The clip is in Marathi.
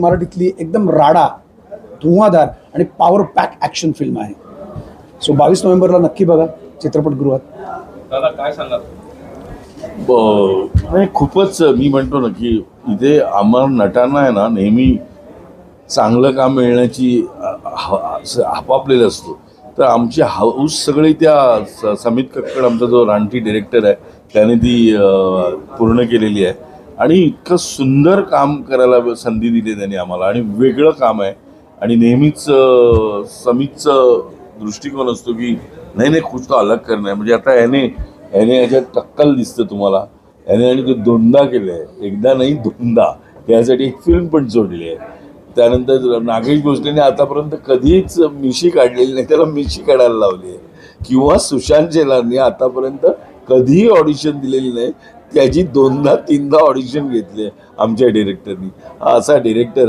मराठीतली एकदम राडा धुवाधार आणि पॉवर पॅक ॲक्शन फिल्म आहे. सो बावीस नोव्हेंबरला नक्की बघा चित्रपटगृहात. नाही खूपच मी म्हणतो ना की इथे आम्हाला नटांना आहे ना नेहमी चांगलं काम मिळण्याची ह- आपापलेलं असतो. तर आमची हाऊस सगळी त्या स- समित कक्कड आमचा जो रानटी डिरेक्टर आहे त्याने ती पूर्ण केलेली आहे. आणि इतकं सुंदर काम करायला संधी दिली त्यांनी आम्हाला. आणि वेगळं काम आहे. आणि नेहमीच अ, दृष्टिकोन असतो की नाही नाही कुछ तो अलग करणं आहे म्हणजे आता याने याने याच्यात टक्कल दिसतं तुम्हाला. याने आणि ते दोनदा केलं आहे एकदा नाही दोनदा. त्यासाठी एक फिल्म पण जोडली आहे. त्यानंतर नागेश भोसलेने आतापर्यंत कधीच मिशी काढलेली नाही. त्याला मिशी काढायला लावली आहे. किंवा सुशांत शेलारने आतापर्यंत कधीही ऑडिशन दिलेली नाही. त्याची दोनदा तीनदा ऑडिशन घेतली आहे आमच्या डिरेक्टरनी हा असा डिरेक्टर